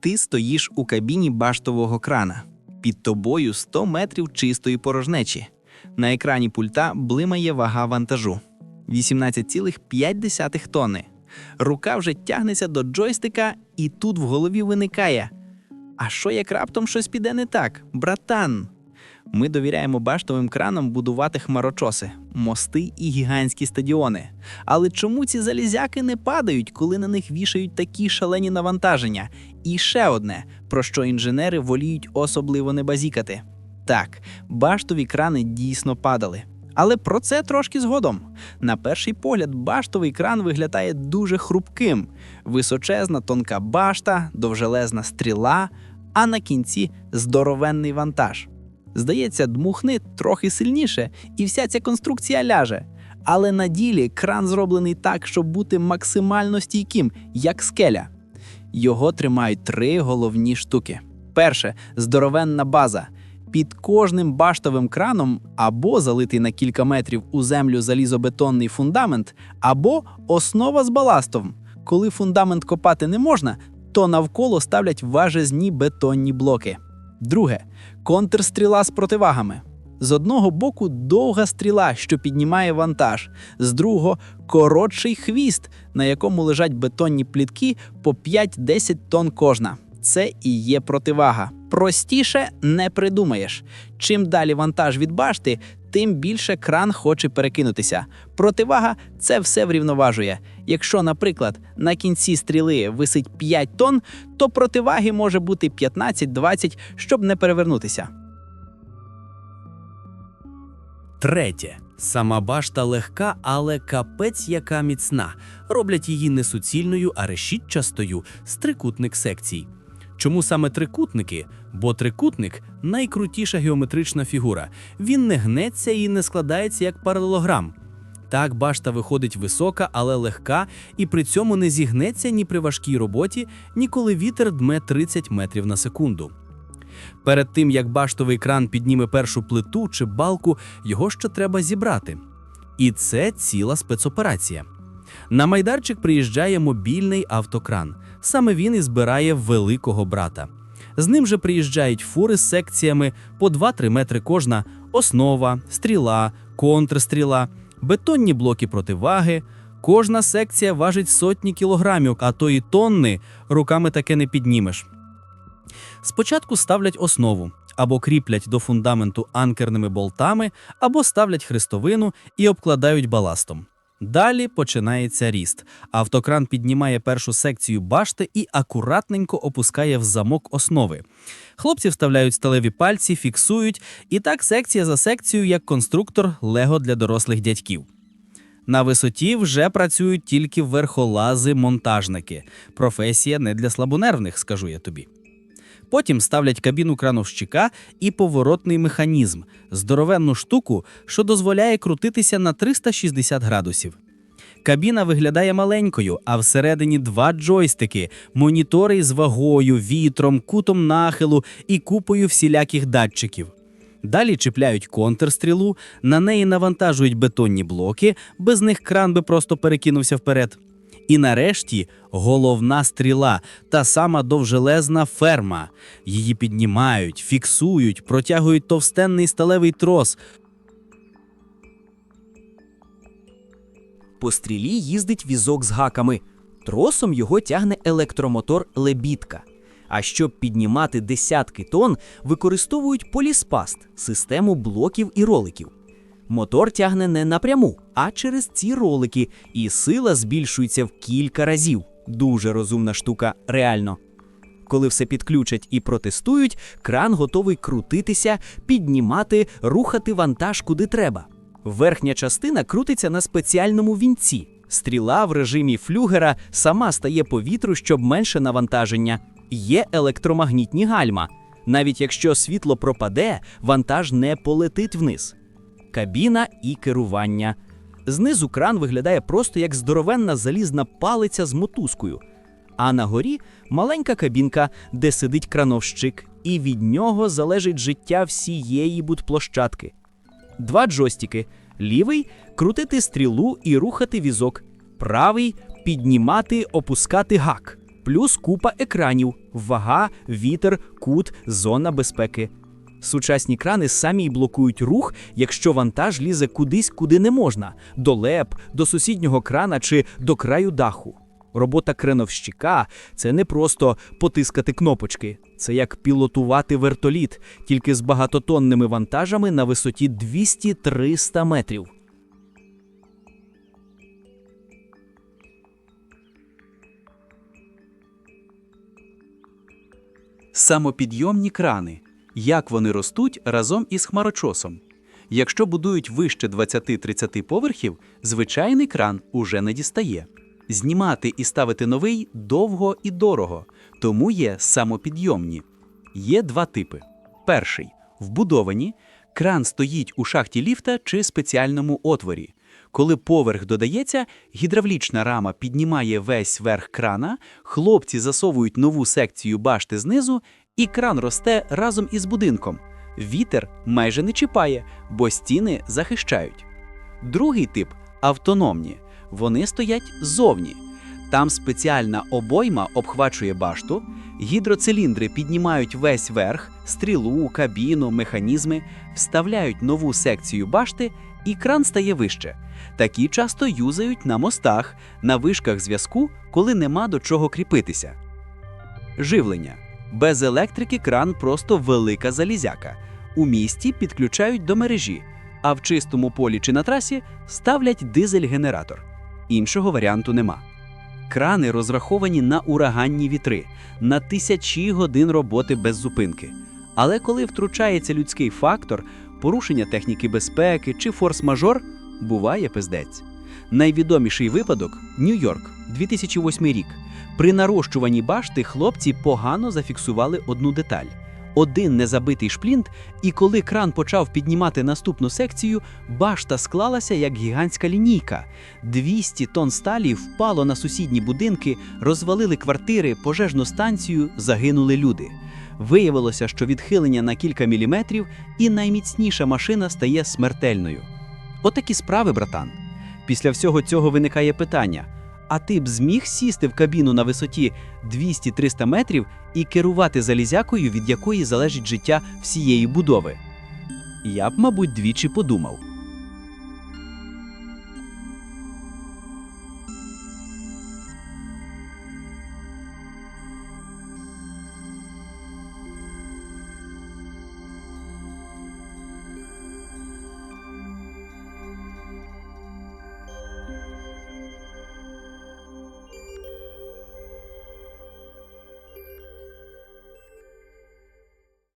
Ти стоїш у кабіні баштового крана. Під тобою 100 метрів чистої порожнечі. На екрані пульта блимає вага вантажу 18,5 тонни. Рука вже тягнеться до джойстика, і тут в голові виникає: А що як раптом щось піде не так, братан? Ми довіряємо баштовим кранам будувати хмарочоси, мости і гігантські стадіони. Але чому ці залізяки не падають, коли на них вішають такі шалені навантаження? І ще одне, про що інженери воліють особливо не базікати. Так, баштові крани дійсно падали. Але про це трошки згодом. На перший погляд, баштовий кран виглядає дуже хрупким: височезна тонка башта, довжелезна стріла, а на кінці здоровенний вантаж. Здається, дмухни трохи сильніше, і вся ця конструкція ляже. Але на ділі кран зроблений так, щоб бути максимально стійким, як скеля. Його тримають три головні штуки. Перше здоровенна база. Під кожним баштовим краном або залитий на кілька метрів у землю залізобетонний фундамент, або основа з баластом. Коли фундамент копати не можна, то навколо ставлять важезні бетонні блоки. Друге контрстріла з противагами. З одного боку довга стріла, що піднімає вантаж, з другого коротший хвіст, на якому лежать бетонні плітки по 5-10 тонн кожна. Це і є противага. Простіше не придумаєш. Чим далі вантаж від башти, тим більше кран хоче перекинутися. Противага це все врівноважує. Якщо, наприклад, на кінці стріли висить 5 тонн, то противаги може бути 15-20, щоб не перевернутися. Третє. Сама башта легка, але капець яка міцна. Роблять її не суцільною, а решітчастою з трикутник секцій. Чому саме трикутники? Бо трикутник найкрутіша геометрична фігура. Він не гнеться і не складається як паралелограм. Так, башта виходить висока, але легка, і при цьому не зігнеться ні при важкій роботі, ні коли вітер дме 30 метрів на секунду. Перед тим як баштовий кран підніме першу плиту чи балку, його ще треба зібрати. І це ціла спецоперація. На майдарчик приїжджає мобільний автокран. Саме він і збирає великого брата. З ним же приїжджають фури з секціями по 2-3 метри кожна, основа, стріла, контрстріла, бетонні блоки противаги. Кожна секція важить сотні кілограмів, а то і тонни руками таке не піднімеш. Спочатку ставлять основу або кріплять до фундаменту анкерними болтами, або ставлять хрестовину і обкладають баластом. Далі починається ріст. Автокран піднімає першу секцію башти і акуратненько опускає в замок основи. Хлопці вставляють сталеві пальці, фіксують, і так секція за секцією, як конструктор Лего для дорослих дядьків. На висоті вже працюють тільки верхолази-монтажники. Професія не для слабонервних, скажу я тобі. Потім ставлять кабіну крановщика і поворотний механізм здоровенну штуку, що дозволяє крутитися на 360 градусів. Кабіна виглядає маленькою, а всередині два джойстики, монітори з вагою, вітром, кутом нахилу і купою всіляких датчиків. Далі чіпляють контрстрілу, на неї навантажують бетонні блоки, без них кран би просто перекинувся вперед. І нарешті головна стріла, та сама довжелезна ферма. Її піднімають, фіксують, протягують товстенний сталевий трос. По стрілі їздить візок з гаками. Тросом його тягне електромотор лебідка. А щоб піднімати десятки тонн, використовують поліспаст систему блоків і роликів. Мотор тягне не напряму, а через ці ролики, і сила збільшується в кілька разів. Дуже розумна штука, реально. Коли все підключать і протестують, кран готовий крутитися, піднімати, рухати вантаж куди треба. Верхня частина крутиться на спеціальному вінці. Стріла в режимі флюгера сама стає по вітру, щоб менше навантаження. Є електромагнітні гальма. Навіть якщо світло пропаде, вантаж не полетить вниз. Кабіна і керування. Знизу кран виглядає просто як здоровенна залізна палиця з мотузкою. А на горі маленька кабінка, де сидить крановщик, і від нього залежить життя всієї будплощадки. Два джойстики. Лівий крутити стрілу і рухати візок. Правий піднімати, опускати гак. плюс купа екранів, вага, вітер, кут, зона безпеки. Сучасні крани самі блокують рух, якщо вантаж лізе кудись, куди не можна до леп, до сусіднього крана чи до краю даху. Робота креновщика це не просто потискати кнопочки, це як пілотувати вертоліт, тільки з багатотонними вантажами на висоті 200-300 метрів. Самопідйомні крани. Як вони ростуть разом із хмарочосом. Якщо будують вище 20-30 поверхів, звичайний кран уже не дістає. Знімати і ставити новий довго і дорого, тому є самопідйомні. Є два типи. Перший вбудовані. Кран стоїть у шахті ліфта чи спеціальному отворі. Коли поверх додається, гідравлічна рама піднімає весь верх крана, хлопці засовують нову секцію башти знизу, і кран росте разом із будинком. Вітер майже не чіпає, бо стіни захищають. Другий тип автономні. Вони стоять ззовні. Там спеціальна обойма обхвачує башту, гідроциліндри піднімають весь верх, стрілу, кабіну, механізми, вставляють нову секцію башти, і кран стає вище. Такі часто юзають на мостах, на вишках зв'язку, коли нема до чого кріпитися. Живлення. Без електрики кран просто велика залізяка. У місті підключають до мережі, а в чистому полі чи на трасі ставлять дизель-генератор. Іншого варіанту нема. Крани розраховані на ураганні вітри, на тисячі годин роботи без зупинки. Але коли втручається людський фактор, порушення техніки безпеки чи форс-мажор, буває пиздець. Найвідоміший випадок Нью-Йорк, 2008 рік. При нарощуванні башти хлопці погано зафіксували одну деталь. Один незабитий шплінт, і коли кран почав піднімати наступну секцію, башта склалася як гігантська лінійка. 200 тонн сталі впало на сусідні будинки, розвалили квартири, пожежну станцію, загинули люди. Виявилося, що відхилення на кілька міліметрів, і найміцніша машина стає смертельною. Отакі справи, братан. Після всього цього виникає питання: а ти б зміг сісти в кабіну на висоті 200-300 метрів і керувати залізякою, від якої залежить життя всієї будови? Я б, мабуть, двічі подумав.